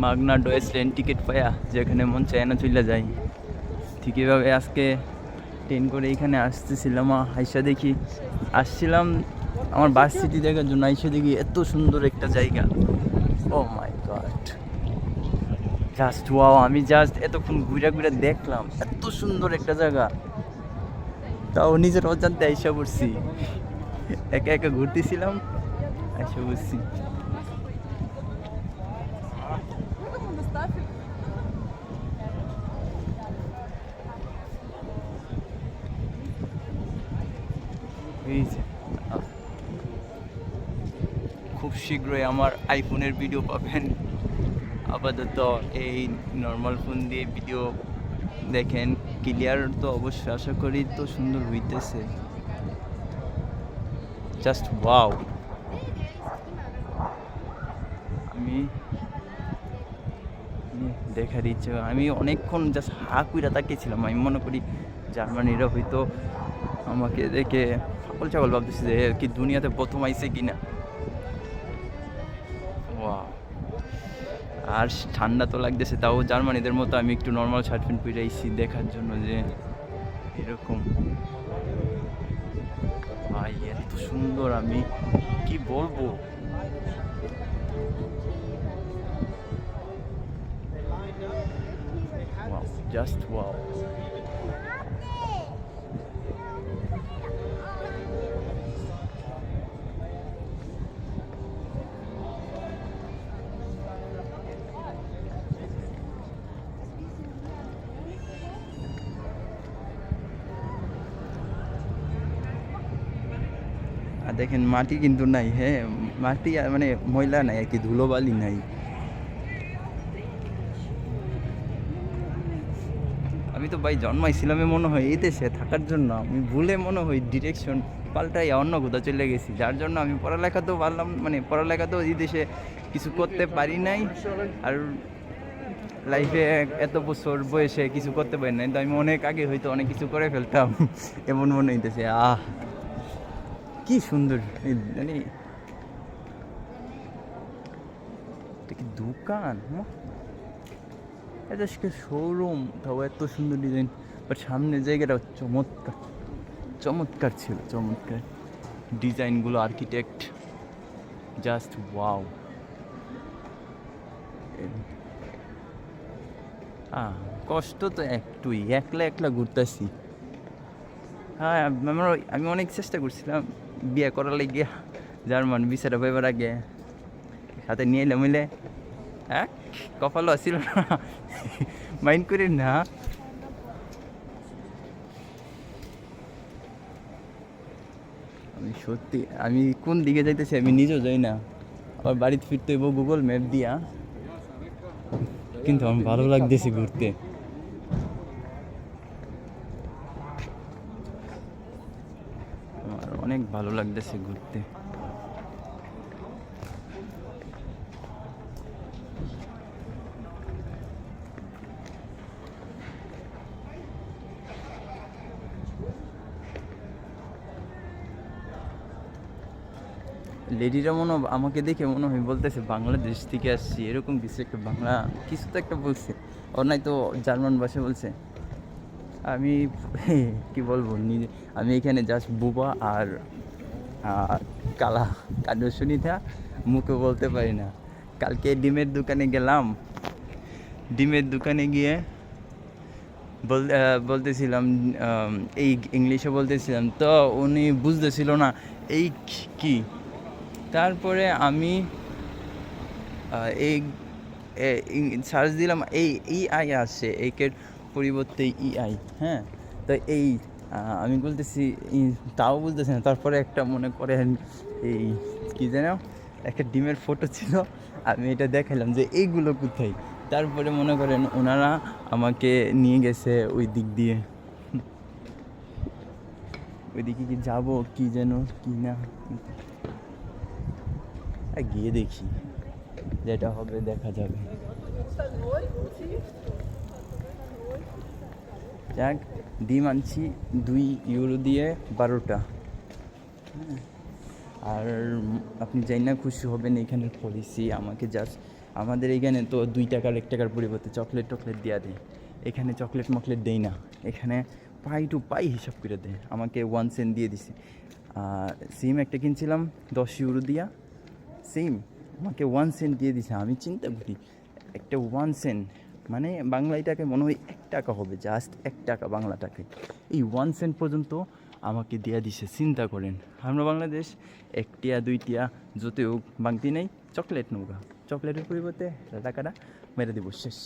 মাগনা ডয়েস train ticket পায়া, যেখানে মন চায় না চলে যাই। ঠিক এভাবে আজকে ট্রেন করে এখানে আসতেছিলাম আইসা দেখি। আসছিলাম আমার বাস সিটি দেখার জন্য, আইসা দেখি এত সুন্দর একটা জায়গা। Oh my god just wow আমি জাস্ট এতক্ষণ ঘুরে ঘুরে দেখলাম, এত সুন্দর একটা জায়গা। তাও নিজের অজান্তে আইসা পড়ছি। একা একা ঘুরতেছিলাম, আইসা পড়ছি। খুব শীঘ্রই আমার আইফোনের ভিডিও পাবেন। আপাতত এই নর্মাল ফোন দিয়ে ভিডিও দেখেন। ক্লিয়ার তো অবশ্যই, আশা করি তো সুন্দর হইতেছে। জাস্ট ওয়াও আমি আমি দেখার ইচ্ছে আমি অনেকক্ষণ জাস্ট হা কুইরা তাকিয়েছিলাম। আমি মনে করি জার্মানিরা হয়তো আমাকে দেখে সকল ছাগল ভাবতেছে যে কি দুনিয়াতে প্রথম আইসে কিনা। আর ঠান্ডা তো লাগতেছে, তাও জার্মানিদের মতো আমি একটু নর্মাল শার্ট প্যান্ট আইসি দেখার জন্য যে এরকম। ভাই, এত সুন্দর আমি, কি বলব? জাস্ট ওয়াও আর দেখেন মাটি কিন্তু নাই হ্যাঁ? মাটি আর মানে ময়লা নাই, আর কি, ধুলোবালি নাই। আমি তো ভাই জন্মাইছিলাম মনে হয় এই দেশে থাকার জন্য। আমি ভুলে মনে হয় ডিরেকশন পাল্টাই অন্য কোথাও চলে গেছি। যার জন্য আমি পড়ালেখা তো পারলাম মানে পড়ালেখা তো এই দেশে কিছু করতে পারি নাই। আর লাইফে এত বছর বয়সে কিছু করতে পারি নাই, তো আমি অনেক আগে হয়তো অনেক কিছু করে ফেলতাম। এমন মনে হইতেছে, আহ। কি সুন্দর মানে কি দোকান? এটা শোরুম তাও এত সুন্দর ডিজাইন বাট সামনের জায়গাটা চমৎকার। চমৎকার ছিল, চমৎকার। ডিজাইনগুলো আর্কিটেক্ট জাস্ট ওয়াও কষ্ট তো একটুই, একলা একলা ঘুরতেছি। হ্যাঁ আমার আমি অনেক চেষ্টা করছিলাম বিয়ে করার লাগিয়া। জার্মান বিচারা পাইবার আগে সাথে নিয়ে এলাম মিলে হ্যাঁ কপালও আসছিল না। মাইন্ড করি না। আমি সত্যি আমি কোন দিকে যাইতেছি আমি নিজেও যাই না। আবার বাড়িতে ফিরতে হইব গুগল ম্যাপ দিয়া। কিন্তু আমার ভালো লাগতেছে ঘুরতে আমার অনেক ভালো লাগতেছে ঘুরতে। লেডিরা মনে আমাকে দেখে মনে হয় বলতেছে, বাংলাদেশ থেকে আসছি। এরকম কিছু একটা বাংলা, কিছু তো একটা বলছে। ওর নাই তো জার্মান ভাষা বলছে আমি, কি বলব নিজে আমি এখানে জাস্ট বুবা আর কালা শুনিতা মুখে বলতে পারি না। কালকে ডিমের দোকানে গেলাম। ডিমের দোকানে গিয়ে বল বলতেছিলাম এই ইংলিশে বলতেছিলাম, তো উনি বুঝতেছিল না, এই কি? তারপরে আমি এই সার্চ দিলাম, এই ই আই আসছে একের পরিবর্তে ই আই হ্যাঁ? তো এই আমি বলতেছি তাও বুঝতেছি না, তারপরে একটা মনে করেন, এই, কী যেন, একটা ডিমের ফটো ছিল, আমি এটা দেখালাম যে এইগুলো কোথায়? তারপরে মনে করেন ওনারা আমাকে নিয়ে গেছে ওই দিক দিয়ে। ওইদিকে কি যাব, কি যেন, কি না? গিয়ে দেখি, যেটা হবে, দেখা যাবে। যাক, ডিম আনছি, দুই ইউরো দিয়ে বারোটা। আর আপনি যাই না, খুশি হবেন এখানের পলিসি আমাকে জাস্ট আমাদের এখানে তো দুই টাকার, এক টাকার পরিবর্তে চকলেট টকলেট দেওয়া দেয়। এখানে চকলেট মকলেট দেই না। এখানে পাই টু পাই হিসাব করে দেয়। আমাকে ওয়ান সেন্ট দিয়ে দিছে। আর সিম একটা কিনছিলাম, দশ ইউরো দিয়া। সেম আমাকে ওয়ান সেন্ট দিয়ে দিছে। আমি চিন্তা করি, একটা ওয়ান সেন্ট মানে বাংলাটাকে মনে হয় টাকা হবে জাস্ট এক টাকা বাংলা বাংলাটাকে এই ওয়ান সেন্ট পর্যন্ত আমাকে দেয়া দিছে, চিন্তা করেন। আমরা বাংলাদেশ একটিয়া দুইটিয়া যতে হোক বাংতি নেই চকলেট নৌকা। চকলেটের পরিবর্তে টাকাটা মেরে দেবো, শেষ।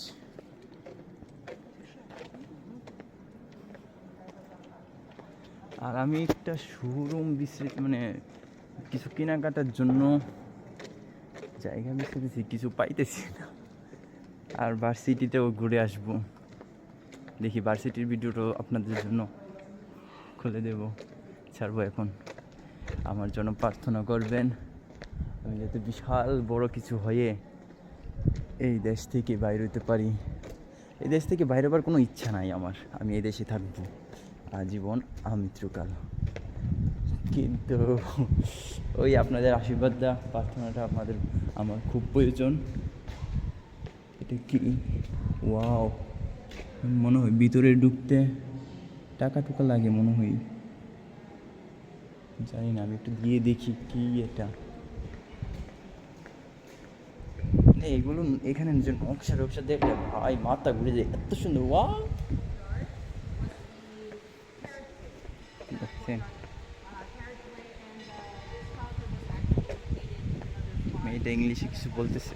আর আমি একটা শোরুম বিস্তৃত মানে কিছু কেনাকাটার জন্য জায়গা বিস্তৃতেছি কিছু পাইতেছি না। আর ভার্সিটিতেও ঘুরে আসব। দেখি ভার্সিটির ভিডিওটাও আপনাদের জন্য খুলে দেব। ছাড়বো এখন। আমার জন্য প্রার্থনা করবেন। আমি যাতে বিশাল বড় কিছু হয়ে এই দেশ থেকে বাইরে হতে পারি। এই দেশ থেকে বাইরে হবার কোনো ইচ্ছা নাই আমার। আমি এই দেশে থাকব। আজীবন আমৃত্যুকাল কিন্তু ওই আপনাদের আশীর্বাদটা প্রার্থনাটা আপনাদের আমার খুব প্রয়োজন। এটা কি? ওয়াও। মনে হয় ভিতরে ঢুকতে টাকা টুকা লাগে মনে হয়। জানি না, আমি একটু গিয়ে দেখি কি এটা। এগুলো এখানে নকশা টকশা দেখলে ভাই, মাথা ঘুরে যায়, এত সুন্দর ওয়া মেয়েটা ইংলিশে কিছু বলতেছে।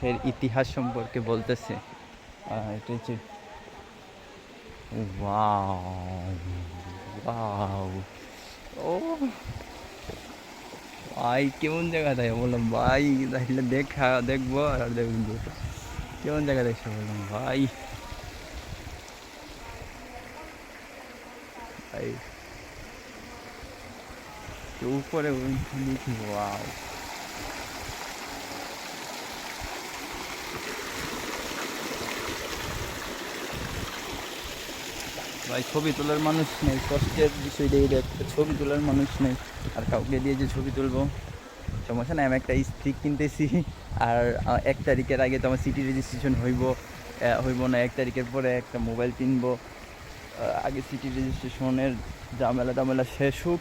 হফের ইতিহাস সম্পর্কে বলতেছে। এটা হচ্ছে ও, ভাই, কেমন জায়গা তাই বললাম, ভাই, তাহলে দেখা, দেখব আর দেখব কেমন জায়গা দেখছ বললাম, ভাই। ভাই উপরে দেখি, ওয়াও। ভাই, ছবি তোলার মানুষ নেই। কষ্টের বিষয়টা এটা একটা ছবি তোলার মানুষ নেই। আর কাউকে দিয়ে যে ছবি তুলবো, সমস্যা নাই, আমি একটা স্টিক কিনতেছি, আর এক তারিখের আগে তো আমার সিটি রেজিস্ট্রেশন হইব হইব না, এক তারিখের পরে একটা মোবাইল কিনবো। আগে সিটি রেজিস্ট্রেশনের ঝামেলা টামেলা শেষ হোক।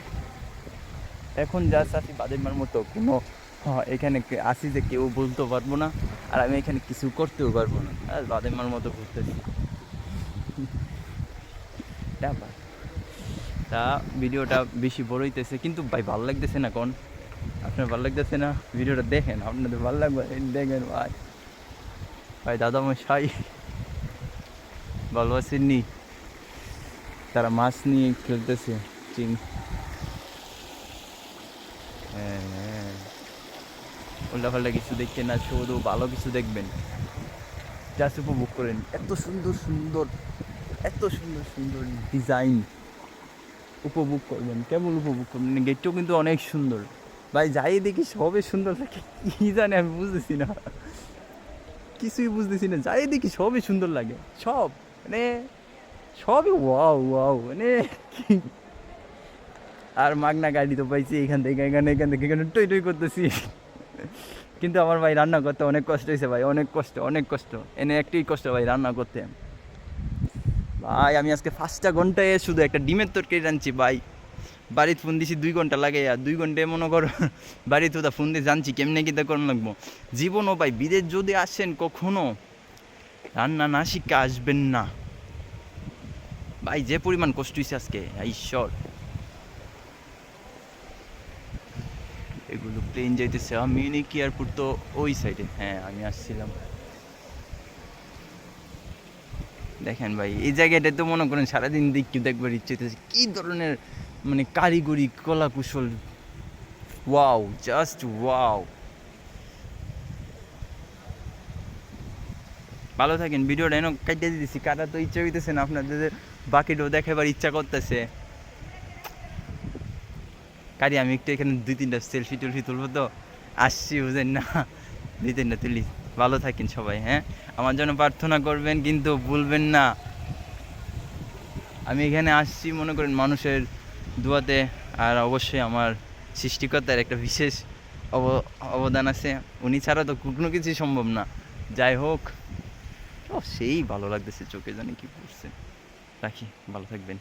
এখন যা চাষি বাদেমার মতো কোনো এখানে আসি যে কেউ বলতে পারব না, আর আমি এখানে কিছু করতেও পারব না। আর বাদেমার মতো ঘুরতেছি। ব্যাপার। তা ভিডিওটা বেশি বড় হইতেছে, কিন্তু ভাই ভালো লাগতেছে না কোন? আপনার ভালো লাগতেছে না? ভিডিওটা দেখেন, আপনাদের ভালো লাগবে? দেখেন ভাই। ভাই দাদা মশাই ভালো আছেন নি? তারা মাছ নিয়ে খেলতেছে, চিং। হ্যাঁ হ্যাঁ। কিছু দেখছেন না, শুধু ভালো কিছু দেখবেন। জাস্ট উপভোগ করেন। এত সুন্দর সুন্দর এত সুন্দর সুন্দর ডিজাইন উপভোগ করবেন, কেবল উপভোগ করবেন। গেটটাও কিন্তু অনেক সুন্দর। ভাই, যাই দেখি সবে সুন্দর লাগে, কি জানি আমি বুঝতেছি না। কিছুই বুঝতেছি না, যাই দেখি সবই সুন্দর লাগে, সব মানে সবই ওয়াও ওয়াও মানে আর মাগনা গাড়ি তো পাইছি এখান থেকে, এখানে এখান থেকে, এখানে টই টই করতেছি। কিন্তু আমার ভাই রান্না করতে অনেক কষ্ট হয়েছে ভাই, অনেক কষ্ট অনেক কষ্ট, এনে একটাই কষ্ট ভাই রান্না করতে। ভাই, আমি আজকে পাঁচটা ঘন্টায় শুধু একটা ডিমের তরকারি রাঁধছি ভাই। বাড়িতে ফোন দিছি দুই ঘণ্টা লাগে, আর দুই ঘন্টায় মনে কর, বাড়িতে ওটা ফোন দিয়ে জানছি কেমনে কী করুন লাগবো। জীবনও ভাই, বিদেশ যদি আসেন কখনো, রান্না না শিখে আসবেন না। ভাই, যে পরিমাণ কষ্ট হয়েছে আজকে ঈশ্বর এগুলো প্লেন যাইতেছে, আমি মিউনিক এয়ারপোর্ট তো ওই সাইডে হ্যাঁ আমি আসছিলাম। দেখেন ভাই, এই জায়গাটা তো মনে করেন সারাদিন দেখি দেখবার ইচ্ছে হইতেছে কী ধরনের মানে কারিগরি কলা কুশল ওয়াও জাস্ট ওয়াও ভালো থাকেন, ভিডিওটা এনে কাটিয়ে দিতেছি, কাটা তো ইচ্ছা হইতেছে না আপনাদের বাকিটাও দেখাবার ইচ্ছা করতেছে। কারি, আমি একটু এখানে দুই তিনটা সেলফি টেলফি তুলবো তো? আসছি, বুঝেন না। দুই তিনটা তুলি। ভালো থাকেন সবাই হ্যাঁ? আমার জন্য প্রার্থনা করবেন, কিন্তু ভুলবেন না। আমি এখানে আসছি, মনে করেন, মানুষের দুয়াতে, আর অবশ্যই আমার সৃষ্টিকর্তার একটা বিশেষ অব- অবদান আছে। উনি ছাড়া তো কোনো কিছুই সম্ভব না। যাই হোক, ও, সেই ভালো লাগতেছে, চোখে জানি কি করছে রাখি, ভালো থাকবেন।